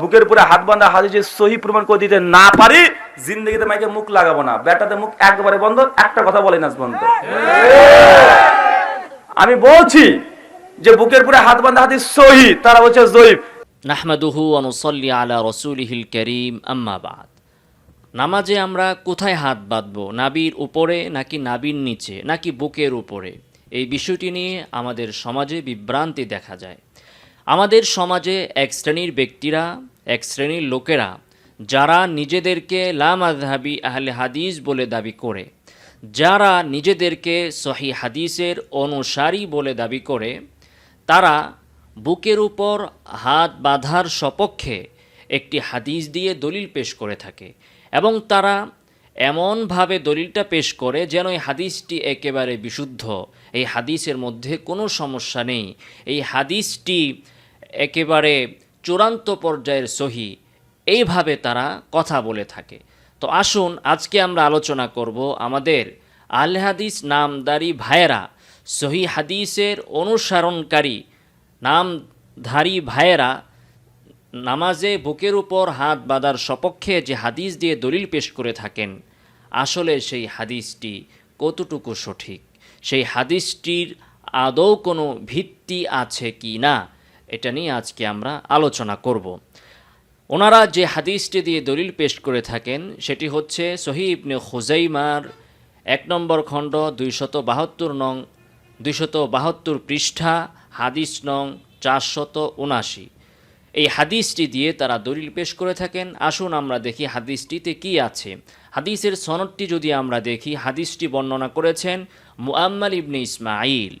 বুকের উপরে হাত বাঁধা হাদিসে সহি প্রমাণ করে দিতে না পারি, জিন্দগিতে মাইকে মুখ লাগাবো না। ব্যাটাতে মুখ একবারে বন্ধ, একটা কথা বলে না বন্ধ আমি বলছি যে বুকের উপরে হাত বাঁধা হাদিস সহি, তারা বলছে জয়ীফ। নাহমাদুহু অনুসল্লি আলা রসুলিহিল করিম, আম্মা বাদ। নামাজে আমরা কোথায় হাত বাঁধব, নাবির উপরে নাকি নাবির নিচে, নাকি বুকের উপরে? এই বিষয়টি নিয়ে আমাদের সমাজে বিভ্রান্তি দেখা যায়। আমাদের সমাজে এক শ্রেণির ব্যক্তিরা, এক শ্রেণির লোকেরা, যারা নিজেদেরকে লাম আজহাবি আহলে হাদিস বলে দাবি করে, যারা নিজেদেরকে সহি হাদিসের অনুসারী বলে দাবি করে, তারা বুকের উপর হাত বাঁধার সপক্ষে একটি হাদিস দিয়ে দলিল পেশ করে থাকে এবং তারা এমনভাবে দলিলটা পেশ করে যেন এই হাদিসটি একেবারে বিশুদ্ধ। এই হাদিসের মধ্যে কোনো সমস্যা নেই। এই হাদিসটি একেবারে চূড়ান্ত পর্যায়ের সহি। এইভাবে তারা কথা বলে থাকে। তো আসুন, আজকে আমরা আলোচনা করব আমাদের আল হাদিস নামদারি ভাইয়েরা, সহি হাদিসের অনুসরণকারী নামধারী ভাইয়েরা নামাজে বুকের উপর হাত বাঁধার সপক্ষে যে হাদিস দিয়ে দলিল পেশ করে থাকেন, আসলে সেই হাদিসটি কতটুকু সঠিক? সেই হাদিসটির আদৌ কোনো ভিত্তি আছে কি না? এটা নিয়ে আজকে আমরা আলোচনা করব। ওনারা যে হাদিসটি দিয়ে দলিল পেশ করে থাকেন, সেটি হচ্ছে সহি ইবনে খুজাইমার এক নম্বর খণ্ড দুইশত বাহাত্তর নং দুইশত বাহাত্তর পৃষ্ঠা, হাদিস নং, চারশত উনাশি। এই হাদিসটি দিয়ে তারা দলিল পেশ করে থাকেন। আসুন আমরা দেখি হাদিসটিতে কি আছে। হাদিসের সনদটি যদি আমরা দেখি, হাদিসটি বর্ণনা করেছেন মুআম্মাল ইবনে ইসমাইল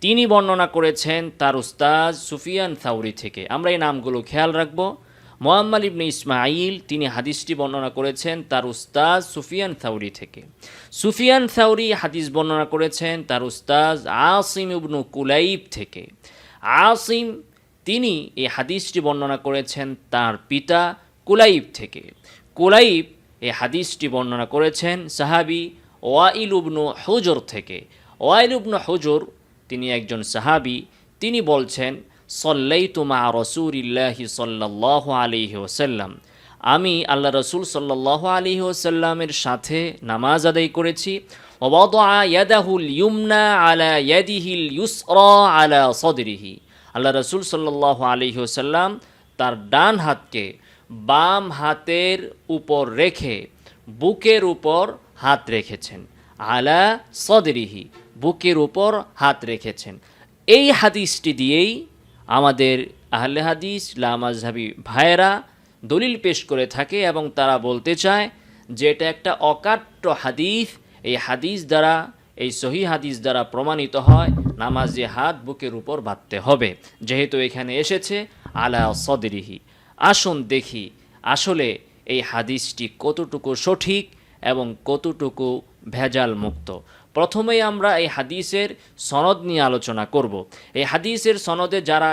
তিনি বর্ণনা করেছেন তার উস্তাজ সুফিয়ান থাউরি থেকে। আমরা এই নামগুলো খেয়াল রাখব। মোহাম্মদ ইবনে ইসমাইল তিনি হাদিসটি বর্ণনা করেছেন তার উস্তাজ সুফিয়ান থাউরি থেকে। সুফিয়ান থাউরি হাদিস বর্ণনা করেছেন তার উস্তাজ আসিম ইবনু কুলাইব থেকে। আসিম তিনি এই হাদিসটি বর্ণনা করেছেন তার পিতা কুলাইব থেকে। কুলাইব এই হাদিসটি বর্ণনা করেছেন সাহাবি ওয়াইল উবনু হুজর থেকে। ওয়াইল উবনু হুজর তিনি একজন সাহাবি, তিনি বলছেন, সল্লাইতু মা রসুলিল্লাহি সাল্লাহ আলিহি ওসাল্লাম আমি আল্লাহ রসুল সাল্লাহ আলিহি ওসাল্লামের সাথে নামাজ আদায় করেছি। ওবাদা ইয়াদাহুল ইউমনা আলা ইয়াদিহিল ইউসরা আলা সদরিহি। আল্লাহ রসুল সাল্লাহ আলিহি ওসাল্লাম তার ডান হাতকে বাম হাতের উপর রেখে বুকের উপর হাত রেখেছেন। আলা সদরিহি, বুকের উপর হাত রেখেছেন। এই হাদিসটি দিয়েই আমাদের আহলে হাদিস লামাজহাবি ভাইয়েরা দলিল পেশ করে থাকে এবং তারা বলতে চায় যে এটা একটা অকাট্য হাদিস। এই হাদিস দ্বারা এই সহি হাদিস দ্বারা প্রমাণিত হয়, নামাজে হাত বুকের উপর বাঁধতে হবে। যেহেতু এখানে এসেছে, আলা সদরিহি। আসুন দেখি, আসলে এই হাদিসটি কতটুকু সঠিক এবং কতটুকু ভেজাল মুক্ত প্রথমেই আমরা এই হাদিসের সনদ নিয়ে আলোচনা করব। এই হাদিসের সনদে যারা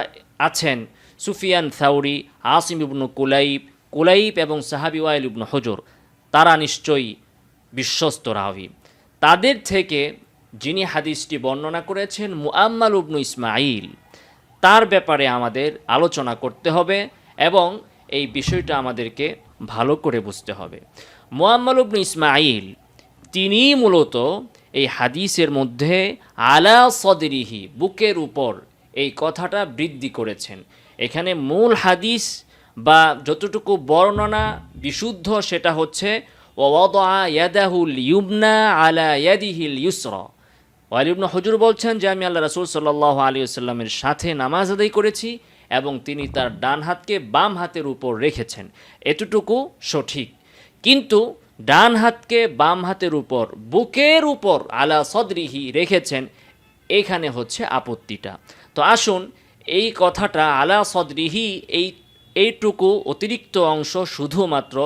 আছেন, সুফিয়ান থাউরি আসিম ইবনু কুলাইব কুলাইব এবং সাহাবি ওয়াইল ইবনু হজর, তারা নিশ্চয়ই বিশ্বস্ত রাহি তাদের থেকে যিনি হাদিসটি বর্ণনা করেছেন মুআম্মাল ইবনু ইসমাইল তার ব্যাপারে আমাদের আলোচনা করতে হবে এবং এই বিষয়টা আমাদেরকে ভালো করে বুঝতে হবে। মুআম্মাল ইবনু ইসমাইল তিনি মূলত এই হাদিসের মধ্যে আলা সদরিহি, বুকের উপর এই কথাটা বৃদ্ধি করেছেন। এখানে মূল হাদিস বা যতটুকু বর্ণনা বিশুদ্ধ সেটা হচ্ছে ওয়াদা ইয়াদাহুল ইউবনা আলা হজুর বলছেন যে, আমি আল্লাহ রসুল সাল্লাহ আলী আসাল্লামের সাথে নামাজ আদায় করেছি এবং তিনি তার ডান হাতকে বাম হাতের উপর রেখেছেন। এতটুকু সঠিক। কিন্তু ডান হাতকে বাম হাতের উপর, বুকের উপর আলা সদরিহি রেখেছেন, এখানে হচ্ছে আপত্তিটা। তো আসুন, এই কথাটা আলা সদরিহি এই, এইটুকু অতিরিক্ত অংশ শুধুমাত্র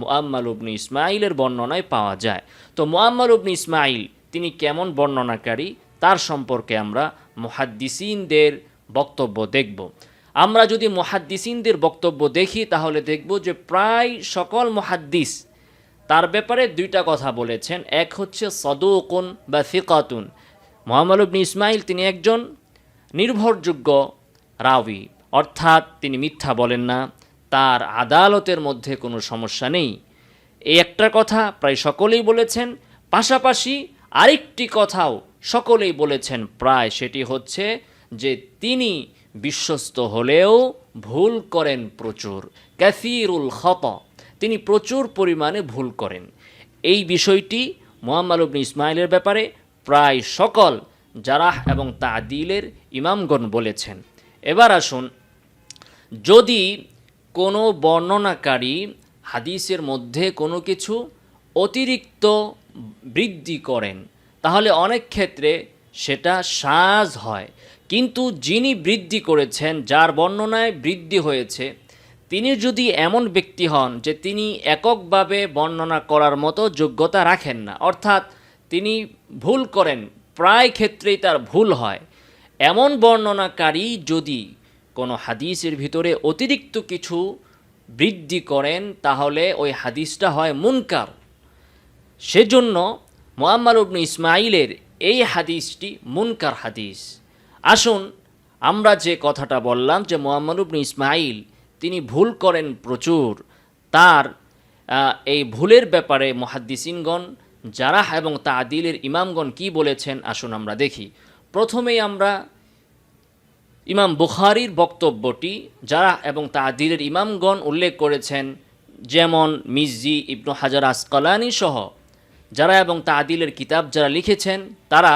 মুআম্মাল উবনি ইসমাইলের বর্ণনায় পাওয়া যায়। তো মুআম্মাল উবনি ইসমাইল তিনি কেমন বর্ণনাকারী? তার সম্পর্কে আমরা মুহাদ্দিসিনদের বক্তব্য দেখব। আমরা যদি মুহাদ্দিসিনদের বক্তব্য দেখি, তাহলে দেখব যে প্রায় সকল মুহাদ্দিস তার ব্যাপারে দুইটা কথা বলেছেন। এক হচ্ছে সদুকুন বা ফিকাতুন মোহাম্মদ ইবনি ইসমাইল তিনি একজন নির্ভরযোগ্য রাওয়ি। অর্থাৎ তিনি মিথ্যা বলেন না। তার আদালতের মধ্যে কোনো সমস্যা নেই। এই একটা কথা প্রায় সকলেই বলেছেন, পাশাপাশি আরেকটি কথাও সকলেই বলেছেন। প্রায় সেটি হচ্ছে যে তিনি বিশ্বস্ত হলেও ভুল করেন প্রচুর। ক্যাফিরুল খত, তিনি প্রচুর পরিমাণে ভুল করেন। এই বিষয়টি মোহাম্মদ ইসমাইলের ব্যাপারে প্রায় সকল জারাহ এবং তাদিলের ইমামগণ বলেছেন। এবার আসুন, যদি কোনো বর্ণনাকারী হাদিসের মধ্যে কোনো কিছু অতিরিক্ত বৃদ্ধি করেন, তাহলে অনেক ক্ষেত্রে সেটা সাজ হয়। কিন্তু যিনি বৃদ্ধি করেছেন, যার বর্ণনায় বৃদ্ধি হয়েছে, তিনি যদি এমন ব্যক্তি হন যে তিনি এককভাবে বর্ণনা করার মতো যোগ্যতা রাখেন না, অর্থাৎ তিনি ভুল করেন, প্রায় ক্ষেত্রেই তার ভুল হয়। এমন বর্ণনাকারী যদি কোনো হাদিসের ভিতরে অতিরিক্ত কিছু বৃদ্ধি করেন, তাহলে ওই হাদিসটা হয় মুনকার। সেজন্য মোহাম্মদ ইবনে ইসমাইলের এই হাদিসটি মুনকার হাদিস। আসুন, আমরা যে কথাটা বললাম যে মোহাম্মদ ইবনে ইসমাইল তিনি ভুল করেন প্রচুর। তার এই ভুলের ব্যাপারে মহাদ্দিসিনগণ যারা এবং তাদিলের ইমামগণ কি বলেছেন, আসুন আমরা দেখি। প্রথমেই আমরা ইমাম বুখারির বক্তব্যটি যারা এবং তাদিলের ইমামগণ উল্লেখ করেছেন, যেমন মির্জি ইবনু হাজার আসকালানি সহ, যারা এবং তাদিলের কিতাব যারা লিখেছেন, তারা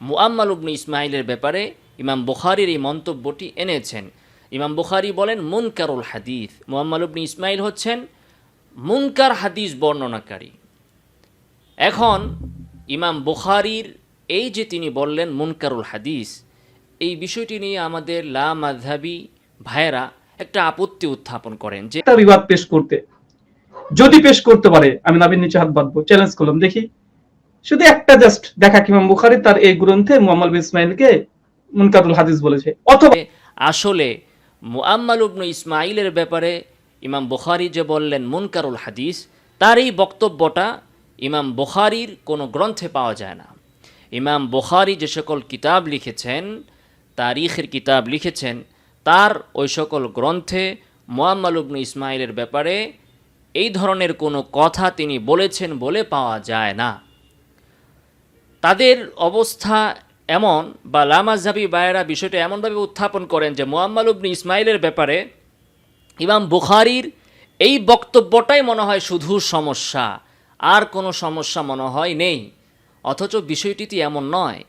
মুআম্মাল ইবনু ইসমাইলের ব্যাপারে ইমাম বুখারির এই মন্তব্যটি এনেছেন। ইমাম বুখারি বলেন, মুনকারুল হাদিস। মুআম্মাল ইবনু ইসমাইল হচ্ছেন মুনকার হাদিস বর্ণনাকারী। এখন ইমাম বুখারির এই যে তিনি বললেন, মুনকারুল হাদিস এই বিষয়টি নিয়ে আমাদের লা মাযহাবি ভাইয়েরা একটা আপত্তি উত্থাপন করেন যে একটা বিবাদ পেশ করতে যদি পেশ করতে পারে আমি নাবির নিচে হাত বাঁধবো চ্যালেঞ্জ করলাম দেখি। শুধু একটা জাস্ট দেখা কিমাম বুখারি তার এই গ্রন্থে মোহাম্মদ ইসমাইলকে মুনকারুল হাদিস বলেছে। অথবা আসলে মুআম্মাল ইবনু ইসমাইলের ব্যাপারে ইমাম বুখারি যে বললেন মুনকারুল হাদিস তার এই বক্তব্যটা ইমাম বুখারির কোনো গ্রন্থে পাওয়া যায় না। ইমাম বুখারি যে সকল কিতাব লিখেছেন তারিখের কিতাব লিখেছেন, তার ওই সকল গ্রন্থে মুআম্মাল ইবনু ইসমাইলের ব্যাপারে এই ধরনের কোনো কথা তিনি বলেছেন বলে পাওয়া যায় না। তাদের অবস্থা এমন বা লামাজাবি বায়েরা বিষয়টা এমনভাবে উত্থাপন করেন যে মোহাম্মদ ইবনে ইসমাইলের ব্যাপারে ইমাম বুখারির এই বক্তব্যটাই মনে হয় শুধু সমস্যা, আর কোনো সমস্যা মনে হয় নেই, অথচ বিষয়টি এমন নয়।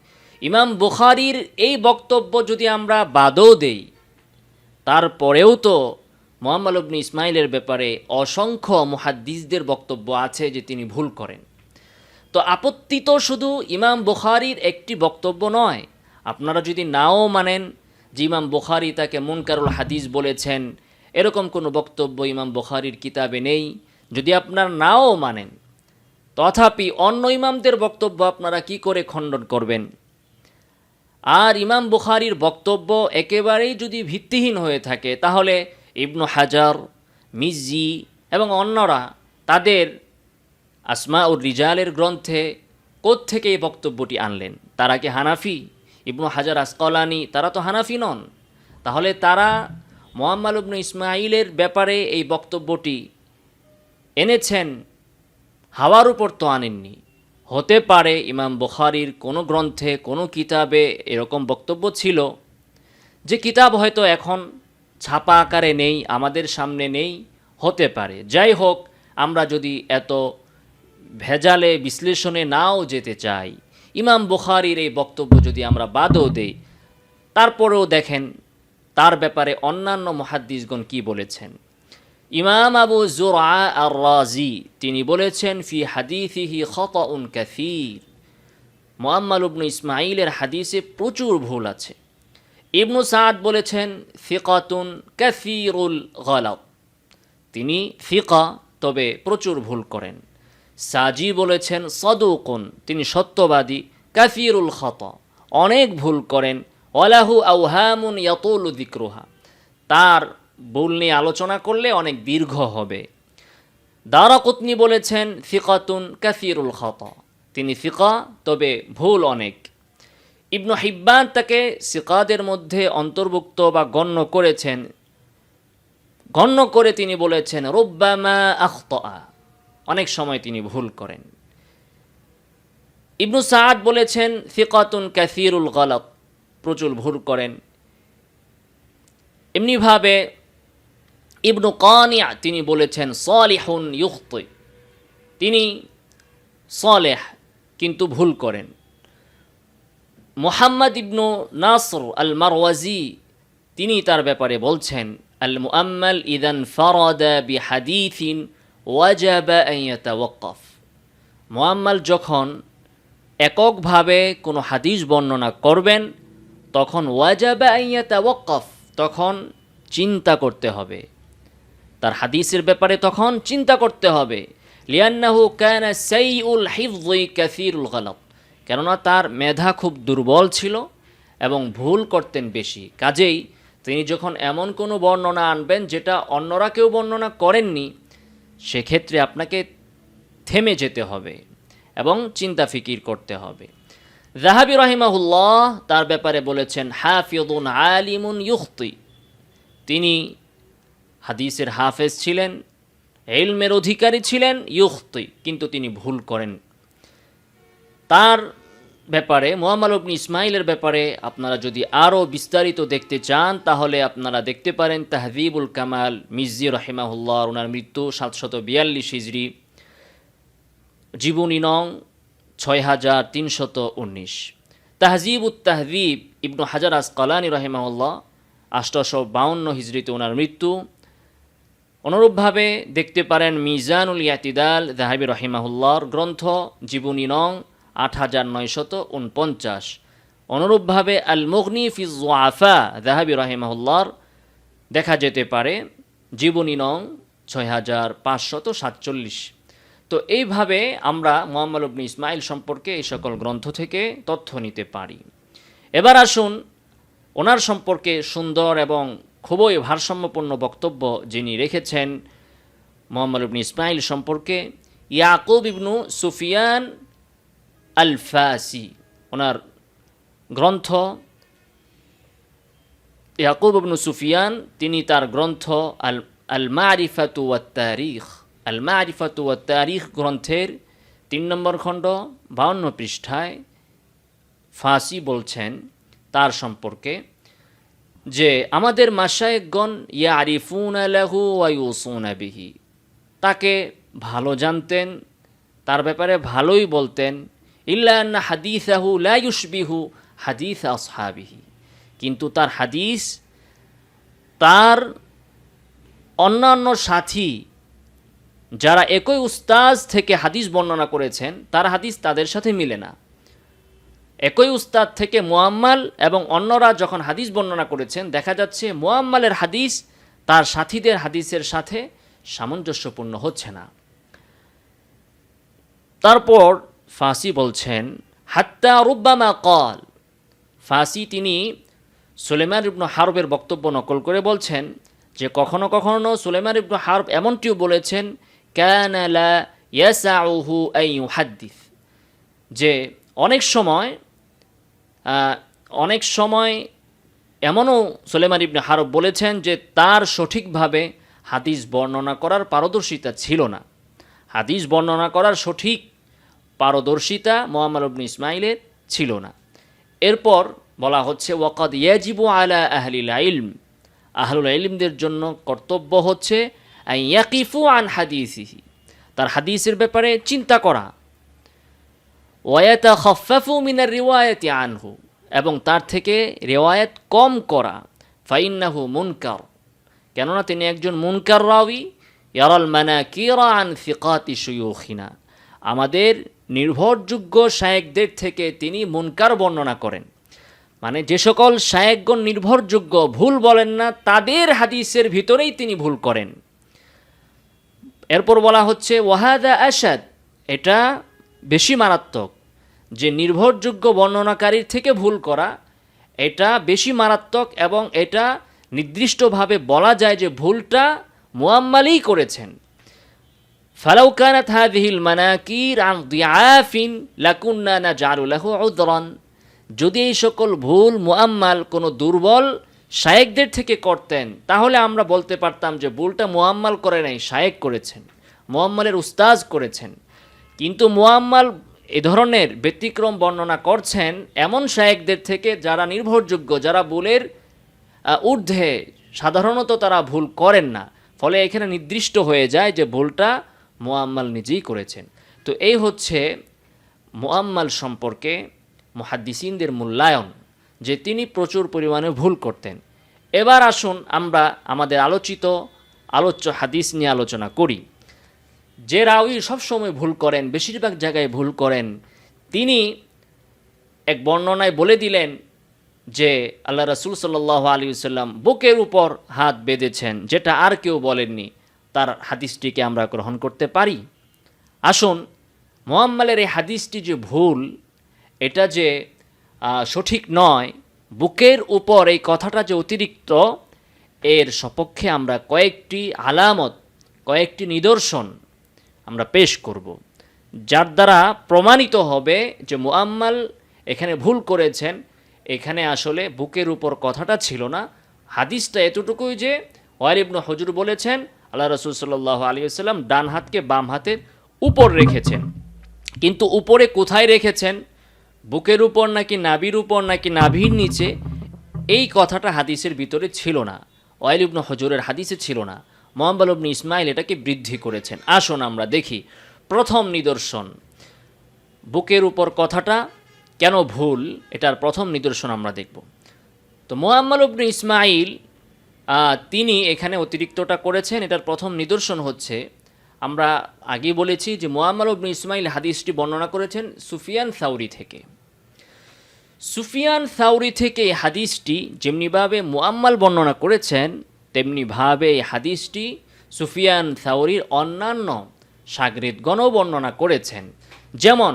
ইমাম বুখারির এই বক্তব্য যদি আমরা বাদও দেই, তারপরেও তো মোহাম্মদ ইবনে ইসমাইলের ব্যাপারে অসংখ্য মুহাদ্দিসদের বক্তব্য আছে যে তিনি ভুল করেন। তো আপত্তি তো শুধু ইমাম বুখারির একটি বক্তব্য নয়, আপনারা যদি নাও মানেন যে ইমাম বুখারি তাকে মুনকারুল হাদিস বলেছেন, এরকম কোনো বক্তব্য ইমাম বুখারির কিতাবে নেই, যদি আপনার নাও মানেন, তথাপি অন্য ইমামদের বক্তব্য আপনারা কি করে খণ্ডন করবেন? আর ইমাম বুখারির বক্তব্য একেবারেই যদি ভিত্তিহীন হয়ে থাকে, তাহলে ইবনু হাজার মিজি এবং অন্যরা তাদের আসমা ও রিজালের গ্রন্থে কোত্থেকে এই বক্তব্যটি আনলেন? তারা কি হানাফি? ইবনু হাজার আসকালানি, তারা তো হানাফি নন। তাহলে তারা মোহাম্মদ ইবনু ইসমাইলের ব্যাপারে এই বক্তব্যটি এনেছেন, হাওয়ার উপর তো আনেননি। হতে পারে ইমাম বুখারির কোনো গ্রন্থে, কোনো কিতাবে এরকম বক্তব্য ছিল যে কিতাব হয়তো এখন ছাপা আকারে নেই, আমাদের সামনে নেই, হতে পারে। যাই হোক, আমরা যদি এত ভেজালে বিশ্লেষণে নাও যেতে চাই, ইমাম বুখারির এই বক্তব্য যদি আমরা বাদও দেই, তারপরেও দেখেন তার ব্যাপারে অন্যান্য মহাদ্দিসগণ কি বলেছেন। ইমাম আবু জোরা আর রাজি তিনি বলেছেন, ফি হাদিসি হি খত উন কাসীর। মোহাম্মদ ইবনু ইসমাইলের হাদিসে প্রচুর ভুল আছে। ইবনু সাদ বলেছেন ফিকাতুন কাসীরুল গলাত তিনি ফিকা তবে প্রচুর ভুল করেন। সাজি বলেছেন, সদুকুন। তিনি সত্যবাদী কাফিরুল খত। অনেক ভুল করেন, ওয়ালাহু আউহামুন ইয়াতুল দিক্রুহা তার ভুল নিয়ে আলোচনা করলে অনেক দীর্ঘ হবে। দারাকুতনি বলেছেন, ফিকাতুন কাফিরুল খত। তিনি ফিকা, তবে ভুল অনেক। ইবনু হিব্বান তাকে সিকাদের মধ্যে অন্তর্ভুক্ত বা গণ্য করেছেন। গণ্য করে তিনি বলেছেন, রব্বামা আখতা অনেক সময় তিনি ভুল করেন। ইবনু সাদ বলেছেন, ফিকাতুন ক্যাসিরুল গলত। প্রচুর ভুল করেন। এমনিভাবে ইবনু কানিয়া, তিনি বলেছেন, সলিহুন ইউক্তি তিনি সলেহ, কিন্তু ভুল করেন। মোহাম্মদ ইবনু নাসর আল মারওয়াজি তিনি তার ব্যাপারে বলছেন আল মুআম্মাল ইদান ফারাদা বি হাদিথিন ওয়াজাবা আন ইয়াতাওয়াক্কাফ। মুআম্মাল যখন এককভাবে কোনো হাদিস বর্ণনা করবেন, তখন ওয়াজাবা আন ইয়াতাওয়াক্কাফ, তখন চিন্তা করতে হবে। তার হাদিসের ব্যাপারে তখন চিন্তা করতে হবে। লিয়ান্নাহু কানা সাইউল হিফযি কাসীরুল গলত। কেননা তার মেধা খুব দুর্বল ছিল এবং ভুল করতেন বেশি। কাজেই তিনি যখন এমন কোনো বর্ণনা আনবেন যেটা অন্যরা কেউ বর্ণনা করেননি, সেক্ষেত্রে আপনাকে থেমে যেতে হবে এবং চিন্তা ফিকির করতে হবে। জাহাবি রহিমাহুল্লাহ তার ব্যাপারে বলেছেন হাফিদুন আলিমুন ইউখতি। তিনি হাদিসের হাফেজ ছিলেন এলমের অধিকারী ছিলেন, ইউখতি, কিন্তু তিনি ভুল করেন। তার ব্যাপারে মোহাম্মদ ইবনে ইসমাইলের ব্যাপারে আপনারা যদি আরও বিস্তারিত দেখতে চান, তাহলে আপনারা দেখতে পারেন তাহদিবুল কামাল মির্জি রহিমাহুল্লাহ, ওনার মৃত্যু সাতশত বিয়াল্লিশ হিজড়ি জীবনী নং ছয় হাজার তিনশত উনিশ। তাহজিব উত তাহদিব ইবনু হাজার আসকালানি রহিমাহুল্লাহ, আষ্টশো বাউন্ন হিজড়িতে ওনার মৃত্যু অনুরূপভাবে দেখতে পারেন মিজানুল ইয়াতিদাল জাহাবি রহিমাহুল্লাহর গ্রন্থ জীবনী নং আট হাজার নয়শত উনপঞ্চাশ অনুরূপভাবে আল মুগনি ফিজওয়াফা জাহাবি রহিমাহুল্লাহর দেখা যেতে পারে জীবনী নং ছয় হাজার পাঁচশত সাতচল্লিশ। তো এইভাবে আমরা মোহাম্মদ ইবনে ইসমাইল সম্পর্কে এই সকল গ্রন্থ থেকে তথ্য নিতে পারি। এবার আসুন ওনার সম্পর্কে সুন্দর এবং খুবই ভারসাম্যপূর্ণ বক্তব্য যিনি রেখেছেন মোহাম্মদ ইবনে ইসমাইল সম্পর্কে। ইয়াকুব ইবনু সুফিয়ান আল ফাসি ওনার গ্রন্থ। ইয়াকুব ইবনু সুফিয়ান, তিনি তার গ্রন্থ আল আল মারিফাতু ওয়াত তারিখ। আল মারিফাতু তারিখ গ্রন্থের তিন নম্বর খণ্ড, বাউন্ন পৃষ্ঠায় ফাঁসি বলছেন তার সম্পর্কে। যে আমাদের মাসায়কগণ ইয়া আরিফুন আলাহু ওয়াইউসুন বিহি। তাকে ভালো জানতেন, তার ব্যাপারে ভালোই বলতেন। ইল্লা হাদিসাহু লাইউসবিহু হাদিস আসহাবিহি। কিন্তু তার হাদিস, তার অন্যান্য সাথী যারা একই উস্তাজ থেকে হাদিস বর্ণনা করেছেন, তার হাদিস তাদের সাথে মিলে না। একই উস্তাদ থেকে মোয়াম্মাল এবং অন্যরা যখন হাদিস বর্ণনা করেছেন, দেখা যাচ্ছে মোয়াম্মালের হাদিস তার সাথীদের হাদিসের সাথে সামঞ্জস্যপূর্ণ হচ্ছে না। তারপর ফাঁসি বলছেন, হাত্তা রুব্বামা কল ফাঁসি তিনি সুলেমান ইবনু হারবের বক্তব্য নকল করে বলছেন যে, কখনো কখনো সুলেমান ইবনু হারব এমনটিও বলেছেন ক্যানালা ইয়াসাউহু আই ইউহাদ্দিস। যে, অনেক সময় অনেক সময় এমনও সুলেমান ইবনে হারব বলেছেন যে তার সঠিকভাবে হাদিস বর্ণনা করার পারদর্শিতা ছিল না। হাদিস বর্ণনা করার সঠিক পারদর্শিতা মোহাম্মদ ইবনে ইসমাইলের ছিল না। এরপর বলা হচ্ছে, ওয়াকাদ ইয়াজিবু আলা আহলিল ইলম। আহলুল ইলমদের জন্য কর্তব্য হচ্ছে ইয়াকিফু আন হাদিসিহি। তার হাদিসের ব্যাপারে চিন্তা করা। ওয়ায়াতা খফাফু মিনার রিওয়ায়াতি আনহু, এবং তার থেকে রেওয়ায়াত কম করা, ফাইন্নাহু মুনকার। কেননা তিনি একজন মুনকার রাওই ইয়ারাল মানা কিরা আন ফিকাতি সুয়ুখিনা আমাদের নির্ভরযোগ্য শায়েকদের থেকে তিনি মুনকার বর্ণনা করেন। মানে যে সকল শায়েকগণ নির্ভরযোগ্য, ভুল বলেন না, তাদের হাদিসের ভিতরেই তিনি ভুল করেন। এরপর বলা হচ্ছে, ওয়াহাদা আসাদ এটা বেশি মারাত্মক। যে নির্ভরযোগ্য বর্ণনাকারীর থেকে ভুল করা, এটা বেশি মারাত্মক এবং এটা নির্দিষ্টভাবে বলা যায় যে ভুলটা মুয়াম্মালেই করেছেন। ফালাউ কানাত মানাকির আন লাকুন্না নাজআলু লাহু উযরান যদি এই সকল ভুল মুআম্মাল কোনো দুর্বল শায়েকদের থেকে করতেন, তাহলে আমরা বলতে পারতাম যে ভুলটা মোয়াম্মাল করে নাই, শায়েক করেছেন, মোয়াম্মালের উস্তাজ করেছেন। কিন্তু মোয়াম্মাল এ ধরনের ব্যতিক্রম বর্ণনা করছেন এমন শায়েকদের থেকে যারা নির্ভরযোগ্য যারা আহ, ঊর্ধ্বে সাধারণত তারা ভুল করেন না। ফলে এখানে নির্দিষ্ট হয়ে যায় যে ভুলটা মোয়াম্মাল নিজেই করেছেন। তো এই হচ্ছে মোয়াম্মাল সম্পর্কে মুহাদ্দিসিনদের মূল্যায়ন যে তিনি প্রচুর পরিমাণে ভুল করতেন। এবার আসুন আমরা আমাদের আলোচিত আলোচ্য হাদিস নিয়ে আলোচনা করি। যে রাউই সবসময় ভুল করেন, বেশিরভাগ জায়গায় ভুল করেন, তিনি এক বর্ণনায় বলে দিলেন যে আল্লাহ রাসুল সাল্লাহ আলী সাল্লাম বুকের উপর হাত বেঁধেছেন, যেটা আর কেউ বলেননি। তার হাদিসটিকে আমরা গ্রহণ করতে পারি। আসুন মোহাম্মালের এই হাদিসটি যে ভুল, এটা যে সঠিক নয়, বুকের উপর এই কথাটা যে অতিরিক্ত, এর সপক্ষে আমরা কয়েকটি আলামত, কয়েকটি নিদর্শন আমরা পেশ করব। যার দ্বারা প্রমাণিত হবে যে মুআম্মাল এখানে ভুল করেছেন, এখানে আসলে বুকের উপর কথাটা ছিল না। হাদিসটা এতটুকুই যে ওয়াল ইবনু হজুর বলেছেন, আল্লাহ রসুল সাল্লাহ আলী সাল্লাম ডান হাতকে বাম হাতের উপর রেখেছেন। কিন্তু উপরে কোথায় রেখেছেন? বুকের উপর নাকি নাভির উপর নাকি নাভির নিচে? এই কথাটা হাদিসের ভিতরে ছিল না। ওয়াইল ইবনু হজুরের হাদিসে ছিল না। মোহাম্মদ ইবনু ইসমাইল এটাকে বৃদ্ধি করেছেন। আসুন আমরা দেখি। প্রথম নিদর্শন, বুকের উপর কথাটা কেন ভুল, এটার প্রথম নিদর্শন আমরা দেখব। তো মোহাম্মদ ইবনু ইসমাইল তিনি এখানে অতিরিক্তটা করেছেন। এটার প্রথম নিদর্শন হচ্ছে, আমরা আগেই বলেছি যে মোহাম্মদ ইবনু ইসমাইল হাদিসটি বর্ণনা করেছেন সুফিয়ান সাউরি থেকে। সুফিয়ান সাউরি থেকে হাদিসটি যেমনিভাবে মোয়াম্মাল বর্ণনা করেছেন তেমনিভাবে এই হাদিসটি সুফিয়ান সাউরির অন্যান্য সাগরিদগণও বর্ণনা করেছেন। যেমন,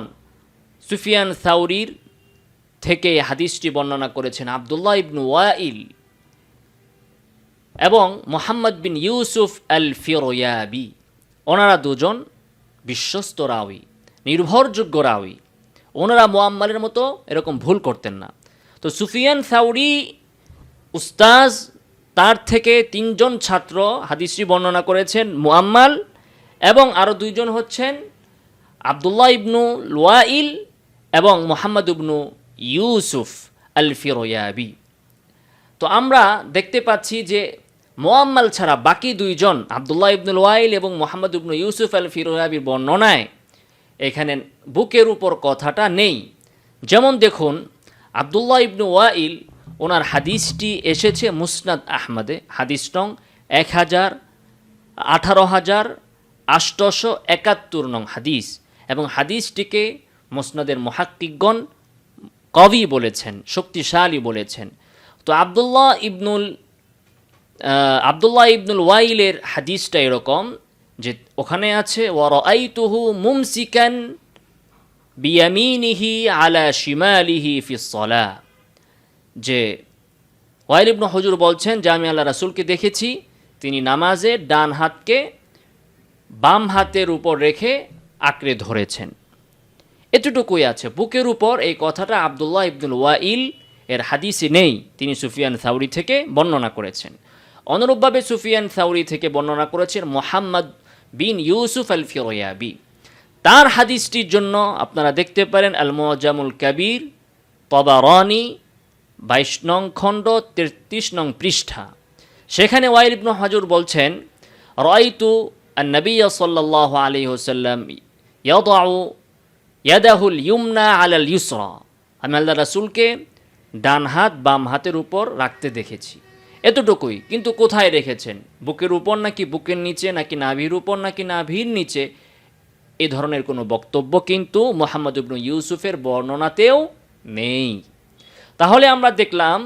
সুফিয়ান সাউরির থেকে হাদিসটি বর্ণনা করেছেন আবদুল্লাহ ইবনু ওয়াইল এবং মোহাম্মদ বিন ইউসুফ আল ফিরোয়াবি ওনারা দুজন বিশ্বস্ত রাউই নির্ভরযোগ্য রাউই ওনারা মোয়াম্মালের মতো এরকম ভুল করতেন না। তো সুফিয়ান সাউরি উস্তাজ তার থেকে তিনজন ছাত্র হাদিসটি বর্ণনা করেছেন মুআম্মাল এবং আরও দুইজন হচ্ছেন আবদুল্লাহ ইবনু লোয়াইল এবং মোহাম্মদ ইবনু ইউসুফ আল ফিরোয়াবি তো আমরা দেখতে পাচ্ছি যে মোয়াম্মাল ছাড়া বাকি দুইজন আবদুল্লাহ ইবনুল ওয়াইল এবং মোহাম্মদ ইবনু ইউসুফ আল ফিরোয়াবির বর্ণনায় এখানে বুকের উপর কথাটা নেই। যেমন দেখুন, আবদুল্লাহ ইবনু ওয়াইল ওনার হাদিসটি এসেছে মুসনাদ আহমদে। হাদিস নং এক হাজার, আঠারো হাজার আষ্টশো একাত্তর নং হাদিস। এবং হাদিসটিকে মুসনাদের মহাক্কিকগণ কবি বলেছেন, শক্তিশালী বলেছেন। তো আবদুল্লাহ ইবনুল আবদুল্লাহ ইবনুল ওয়াইলের হাদিসটা এরকম যে ওখানে আছে ওয়ারাইতুহু মুমসিকান বিয়ামিনিহি আলা শিমালিহি ফি সলা যে ওয়াইল ইবনু হজুর বলছেন, যে আমি আল্লাহ রাসুলকে দেখেছি, তিনি নামাজে ডান হাতকে বাম হাতের উপর রেখে আঁকড়ে ধরেছেন। এতটুকুই আছে। বুকের উপর এই কথাটা আবদুল্লাহ ইবনুল ওয়াইল এর হাদিসে নেই। তিনি সুফিয়ান সাউরি থেকে বর্ণনা করেছেন। অনুরূপভাবে সুফিয়ান সাউরি থেকে বর্ণনা করেছেন মোহাম্মদ বিন ইউসুফ আল ফিরোয়াবি তার হাদিসটির জন্য আপনারা দেখতে পারেন আল মোজামুল কাবির, তবারনি বাইশ নং খণ্ড, তেত্রিশ নং পৃষ্ঠা। সেখানে ওয়াইল ইবনু হাজুর বলছেন রয়তু নবী সাল্লাহ আলী হোসাল্লাম ইয়াদাউ ইয়াদাহুল ইউমনা আলাল ইউসরা। আমি আল্লাহ রাসুলকে ডান হাত, বাম হাতের উপর রাখতে দেখেছি। এতটুকুই। কিন্তু কোথায় রেখেছেন? বুকের উপর নাকি বুকের নিচে, নাকি নাভির উপর, নাকি নাভির নিচে? এ ধরনের কোনো বক্তব্য কিন্তু মোহাম্মদ ইবনু ইউসুফের বর্ণনাতেও নেই। তাহলে আমরা দেখলাম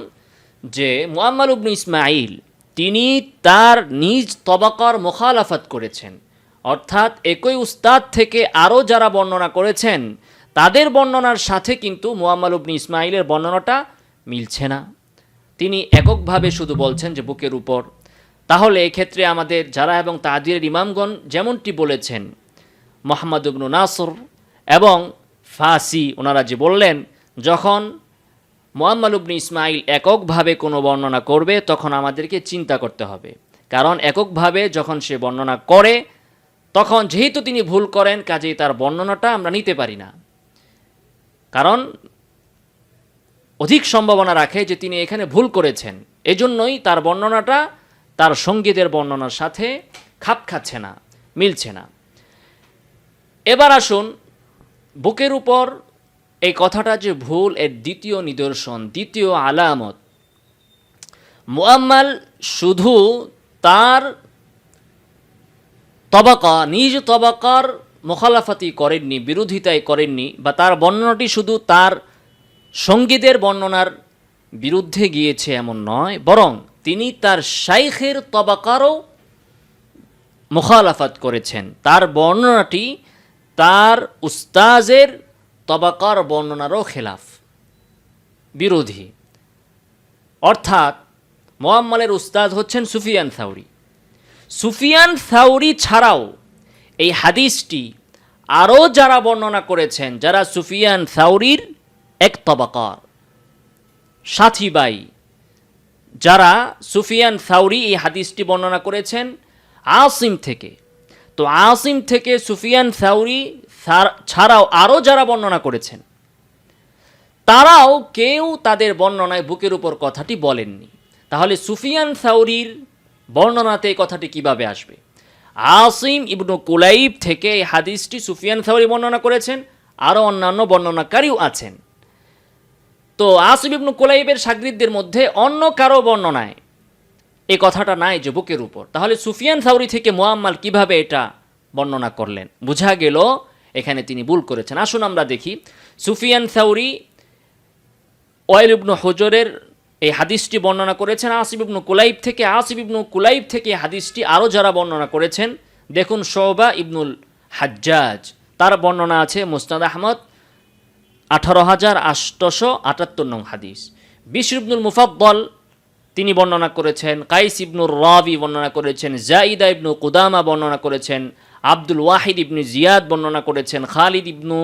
যে মুআম্মার ইবনু ইসমাইল তিনি তার নিজ তবাকার মোখালাফাত করেছেন। অর্থাৎ একই উস্তাদ থেকে আরও যারা বর্ণনা করেছেন, তাদের বর্ণনার সাথে কিন্তু মুআম্মার ইবনু ইসমাইলের বর্ণনাটা মিলছে না। তিনি এককভাবে শুধু বলছেন যে বুকের উপর। তাহলে এক্ষেত্রে আমাদের যারা এবং তাদের ইমামগণ যেমনটি বলেছেন, মোহাম্মদ উবনু নাসর এবং ফাসি, ওনারা যে বললেন, যখন মোহাম্মদ উবনি ইসমাইল এককভাবে কোনো বর্ণনা করবে, তখন আমাদেরকে চিন্তা করতে হবে। কারণ এককভাবে যখন সে বর্ণনা করে, তখন যেহেতু তিনি ভুল করেন, কাজেই তার বর্ণনাটা আমরা নিতে পারি না। কারণ অধিক সম্ভাবনা রাখে যে তিনি এখানে ভুল করেছেন। এজন্যই তার বর্ণনাটা তার সঙ্গীদের বর্ণনার সাথে খাপ খাচ্ছে না, মিলছে না। এবার আসুন, বুকের উপর এই কথাটা যে ভুল, এর দ্বিতীয় নিদর্শন, দ্বিতীয় আলামত। মুআম্মাল শুধু তার তবাকা, নিজ তবাকার মোখালাফাতি করেননি বিরোধিতাই করেননি, বা তার বর্ণনাটি শুধু তার সঙ্গীদের বর্ণনার বিরুদ্ধে গিয়েছে এমন নয়, বরং তিনি তার শাইখের তবাকারও মুখালাফাত করেছেন। তার বর্ণনাটি তার উস্তাজের তবাকার বর্ণনারও খেলাফ। বিরোধী। অর্থাৎ মোয়াম্মালের উস্তাদ হচ্ছেন সুফিয়ান থাউরি সুফিয়ান থাউরি ছাড়াও এই হাদিসটি আরও যারা বর্ণনা করেছেন, যারা সুফিয়ান থাউরির এক তবাকার। সাথী বাই যারা সুফিয়ান থাউরি এই হাদিসটি বর্ণনা করেছেন, আসিম থেকে। তো আসিম থেকে সুফিয়ান ছাড়- ছাড়াও আরও যারা বর্ণনা করেছেন, তারাও কেউ তাদের বর্ণনায় বুকের উপর কথাটি বলেননি। তাহলে সুফিয়ান সাউরির বর্ণনাতে এই কথাটি কীভাবে আসবে? আসিম ইবনু কুলাইব থেকে এই হাদিসটি সুফিয়ান সাউরি বর্ণনা করেছেন আরও অন্যান্য বর্ণনাকারীও আছেন। তো আসিম ইবনু কুলাইবের সাগরিদদের মধ্যে অন্য কারও বর্ণনায় এই কথাটা নাই যে বুকের উপর। তাহলে সুফিয়ান সাউরি থেকে মোয়াম্মাল কীভাবে এটা বর্ণনা করলেন? বোঝা গেল এখানে তিনি ভুল করেছেন। আসুন আমরা দেখি। সুফিয়ান থাউরি ওয়াইল ইবনু হজরের এই হাদিসটি বর্ণনা করেছেন। আসিব ইবনু কুলাইব থেকে, আসিফ ইবনু কুলাইব থেকে হাদিসটি আরও যারা বর্ণনা করেছেন, দেখুন শোবা ইবনুল হাজ্জাজ। তার বর্ণনা আছে মুস্তাদ আহমদ, আঠারো হাজার আটশোশো আটাত্তর নং হাদিস। বিশর ইবনুল মুফাদ্দল তিনি বর্ণনা করেছেন, কাইস ইবনুর রাবি বর্ণনা করেছেন, জাইদা ইবনু কুদামা বর্ণনা করেছেন আব্দুল ওয়াহিদ ইবনু জিয়াদ বর্ণনা করেছেন, খালিদ ইবনু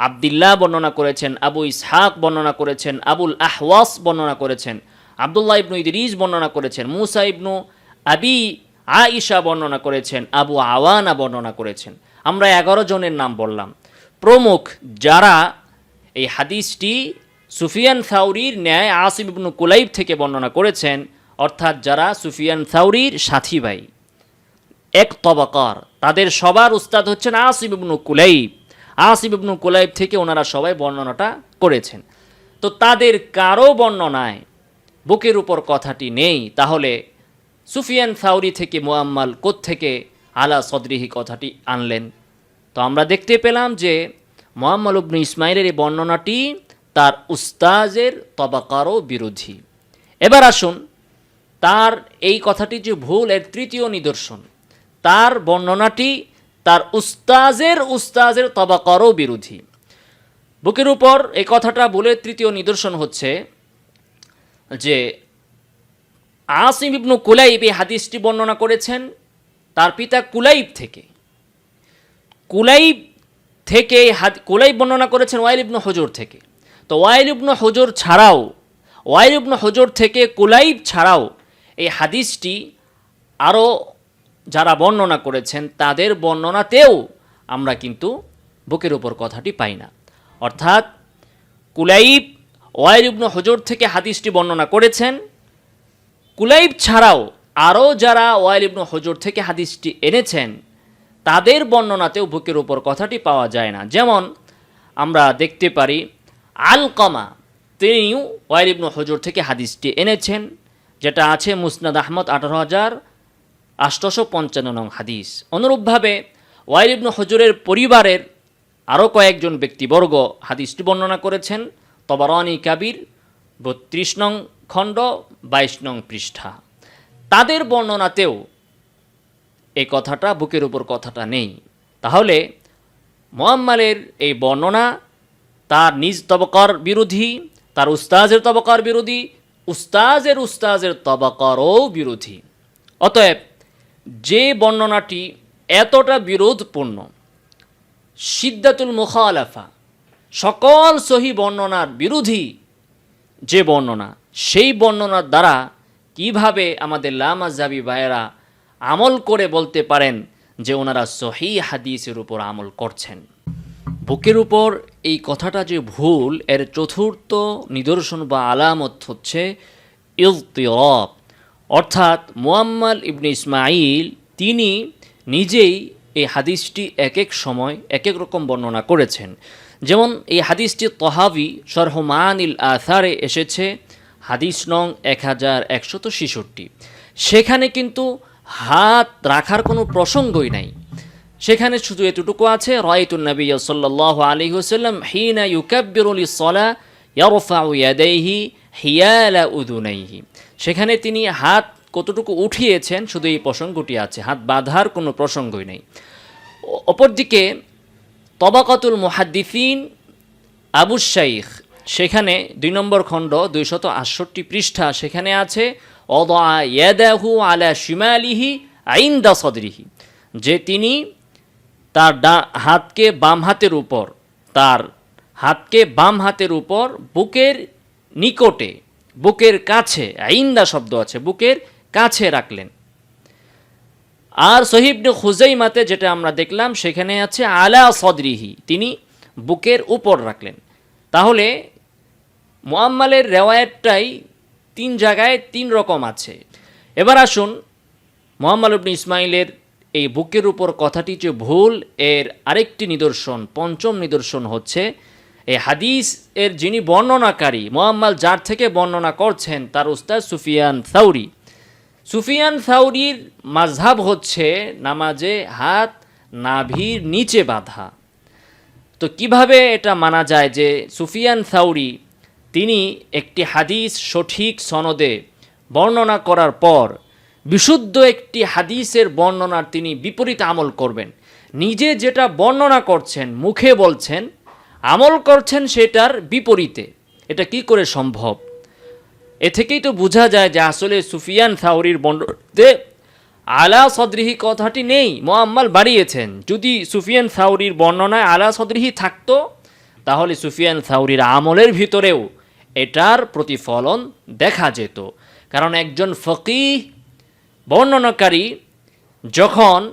আবদুল্লাহ বর্ণনা করেছেন, আবু ইসহাক বর্ণনা করেছেন, আবুল আহওয়াস বর্ণনা করেছেন, আবদুল্লাহ ইবনু ইদরিস বর্ণনা করেছেন, মুসা ইবনু আবি আইসা বর্ণনা করেছেন, আবু আওয়ানা বর্ণনা করেছেন। আমরা এগারো জনের নাম বললাম। প্রমুখ যারা এই হাদিসটি সুফিয়ান থাউরির ন্যায় আসিম ইবনু কুলাইব থেকে বর্ণনা করেছেন, অর্থাৎ যারা সুফিয়ান থাউরির সাথী ভাই। এক তবাকার। তাদের সবার উস্তাদ হচ্ছেন ইবনু কুলাইব। ইবনু কুলাইব থেকে ওনারা সবাই বর্ণনাটা করেছেন। তো তাদের কারও বর্ণনায় বুকের উপর কথাটি নেই। তাহলে সুফিয়ান থাউরি থেকে মোয়াম্মাল থেকে আলা সদরিহি কথাটি আনলেন? তো আমরা দেখতে পেলাম যে মোহাম্মদ ইবনু ইসমাইলের এই বর্ণনাটি তার উস্তাজের তবাকারও বিরোধী। এবার আসুন তার এই কথাটি যে ভুল, এর তৃতীয় নিদর্শন। তার বর্ণনাটি তার উস্তাজের উস্তাজের তবাকারও বিরোধী। বুকের উপর এই কথাটা বলে তৃতীয় নিদর্শন হচ্ছে যে আসিম ইবনু কুলাইব এই হাদিসটি বর্ণনা করেছেন তার পিতা কুলাইব থেকে। কুলাইব থেকে কুলাইব বর্ণনা করেছেন ওয়াইল ইবনু হজর থেকে। তো ওয়াইল ইবনু হজর ছাড়াও, ওয়াইল ইবনু হজর থেকে কুলাইব ছাড়াও এই হাদিসটি আরও যারা বর্ণনা করেছেন, তাদের বর্ণনাতেও আমরা কিন্তু বুকের উপর কথাটি পাই না। অর্থাৎ কুলাইব, ওয়াইল ইবনু হজর থেকে হাদিসটি বর্ণনা করেছেন, কুলাইব ছাড়াও আরও যারা ওয়াইল ইবনু হজর থেকে হাদিসটি এনেছেন, তাদের বর্ণনাতেও বুকের উপর কথাটি পাওয়া যায় না। যেমন আমরা দেখতে পারি, আলকমা, তিনিও ওয়াইল ইবনু হজর থেকে হাদিসটি এনেছেন, যেটা আছে মুসনাদ আহমদ আঠারো হাজার আষ্টশো পঞ্চান্ন নং হাদিস। অনুরূপভাবে ওয়াইল ইবনু হজরের পরিবারের আরও কয়েকজন ব্যক্তিবর্গ হাদিসটি বর্ণনা করেছেন। তবরানি কাবির বত্রিশ নং খণ্ড, বাইশ নং পৃষ্ঠা। তাদের বর্ণনাতেও এই কথাটা, বুকের উপর কথাটা নেই। তাহলে মোয়াম্মালের এই বর্ণনা তার নিজ তবকার বিরোধী, তার উস্তাজের তবকার বিরোধী, উস্তাজের উস্তাজের তবকারও বিরোধী। অতএব যে বর্ণনাটি এতটা বিরোধপূর্ণ, সিদ্ধাতুল মুখালাফা, সকল সহি বর্ণনার বিরোধী যে বর্ণনা, সেই বর্ণনার দ্বারা কীভাবে আমাদের লামাজাবি ভাইয়েরা আমল করে বলতে পারেন যে ওনারা সহি হাদিসের উপর আমল করছেন? বুকের উপর এই কথাটা যে ভুল, এর চতুর্থ নিদর্শন বা আলামত হচ্ছে ইলতিরব অর্থাৎ মুয়াম্মাল ইবনে ইসমাইল তিনি নিজেই এই হাদিসটি এক এক সময় এক এক রকম বর্ণনা করেছেন। যেমন এই হাদিসটি তহাবি সরহমানিল আথারে এসেছে, হাদিস নং এক হাজার একশত ছেষট্টি। সেখানে কিন্তু হাত রাখার কোনো প্রসঙ্গই নাই। সেখানে শুধু এতটুকু আছে রায়তুন নবী সাল্লাহ আলী হুসাল্লাম হিনা ইউকাব্বিরুল সলা ইয়ারফাউ ইয়াদাইহি হিয়ালা উদুনাইহি। সেখানে তিনি হাত কতটুকু উঠিয়েছেন, শুধু এই প্রসঙ্গটি আছে। হাত বাঁধার কোনো প্রসঙ্গই নেই। অপরদিকে তবাকাতুল মুহাদ্দিফিন আবু শাইখ, সেখানে দুই নম্বর খণ্ড দুইশত আটষট্টি পৃষ্ঠা সেখানে আছে অদা ইয়াদাহু আলা শিমালিহি আইন্দা সদরিহি যে তিনি তার ডা, হাতকে বাম হাতের উপর, তার হাতকে বাম হাতের উপর বুকের নিকটে বুকের কাছে, আইন্দা শব্দ আছে, বুকের কাছে রাখলেন। আর সহিবনে খুজাইমাতে যেটা আমরা দেখলাম, সেখানে আছে, আলা সদরিহি, তিনি বুকের উপর রাখলেন। তাহলে মোয়াম্মালের রেওয়ায়তটাই তিন জায়গায় তিন রকম আছে। এবার আসুন মোহাম্মদ ইবনে ইসমাইলের এই বুকের উপর কথাটি যে ভুল, এর আরেকটি নিদর্শন, পঞ্চম নিদর্শন হচ্ছে এই হাদিস এর যিনি বর্ণনাকারী মোহাম্মদ যার থেকে বর্ণনা করছেন, তার উস্তাদ সুফিয়ান সাউরি। সুফিয়ান সাউরির মাঝহাব হচ্ছে নামাজে হাত নাভির নিচে বাঁধা। তো কীভাবে এটা মানা যায় যে সুফিয়ান সাউরি তিনি একটি হাদিস সঠিক সনদে বর্ণনা করার পর বিশুদ্ধ একটি হাদিসের বর্ণনার তিনি বিপরীত আমল করবেন। নিজে যেটা বর্ণনা করছেন, মুখে বলছেন আমল করছেন সেটার বিপরীতে। এটা কি করে সম্ভব? এ থেকেই তো বোঝা যায় যে আসলে সুফিয়ান থাউরির বর্ণতে আলা সদরিহি কথাটি নেই, মোয়াম্মাল বাড়িয়েছেন। যদি সুফিয়ান থাউরির বর্ণনায় আলা সদরিহি থাকতো, তাহলে সুফিয়ান থাউরির আমলের ভিতরেও এটার প্রতিফলন দেখা যেত। কারণ একজন ফকি বর্ণনাকারী যখন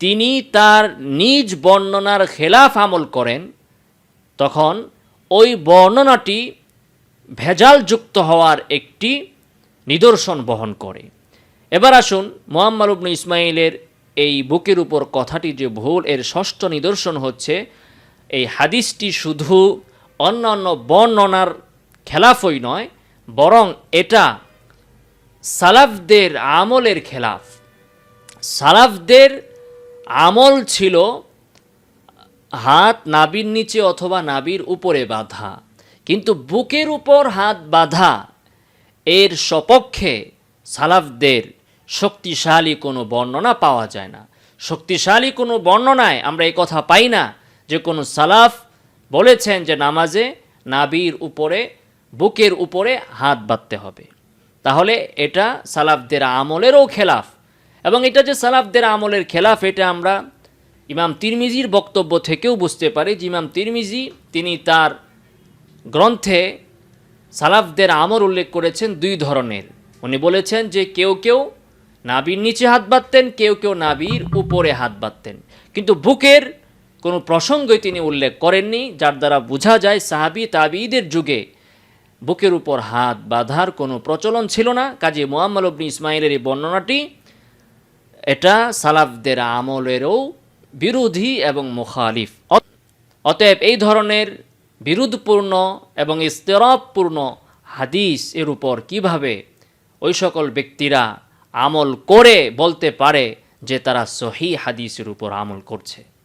তিনি তার নিজ বর্ণনার খেলাফ আমল করেন তখন ওই বর্ণনাটি ভেজালযুক্ত হওয়ার একটি নিদর্শন বহন করে। এবার আসুন মোহাম্মদ ইবনে ইসমাইলের এই বুকের উপর কথাটি যে ভুল, এর ষষ্ঠ নিদর্শন হচ্ছে এই হাদিসটি শুধু অন্যান্য বর্ণনার খেলাফই নয়, বরং এটা সালাফদের আমলের খেলাফ। সালাফদের আমল ছিল হাত নাবির নিচে অথবা নাবির উপরে বাঁধা। কিন্তু বুকের উপর হাত বাঁধা, এর সপক্ষে সালাফদের শক্তিশালী কোনো বর্ণনা পাওয়া যায় না। শক্তিশালী কোনো বর্ণনায় আমরা এই কথা পাই না যে কোনো সালাফ বলেছেন যে নামাজে নাবির উপরে, বুকের উপরে হাত বাঁধতে হবে। তাহলে এটা সালাফদের আমলেরও খেলাফ। এবং এটা যে সালাফদের আমলের খেলাফ, এটা আমরা ইমাম তিরমিজির বক্তব্য থেকেও বুঝতে পারি যে ইমাম তিরমিজি তিনি তার গ্রন্থে সালাফদের আমর উল্লেখ করেছেন দুই ধরনের। উনি বলেছেন যে কেউ কেউ নাবির নিচে হাত বাঁধতেন, কেউ কেউ নাবির উপরে হাত বাঁধতেন। কিন্তু বুকের কোনো প্রসঙ্গই তিনি উল্লেখ করেননি, যার দ্বারা বোঝা যায় সাহাবি তাবিদের যুগে বুকের উপর হাত বাঁধার কোনো প্রচলন ছিল না। কাজে মোহাম্মদ ইসমাইলের এই বর্ণনাটি এটা সালাফদের আমলেরও বিরোধী এবং মুখালিফ। অতএব এই ধরনের বিরোধপূর্ণ এবং ইস্তরাবপূর্ণ হাদিস এর উপর কীভাবে ওই সকল ব্যক্তিরা আমল করে বলতে পারে যে তারা সহি হাদিসের উপর আমল করছে?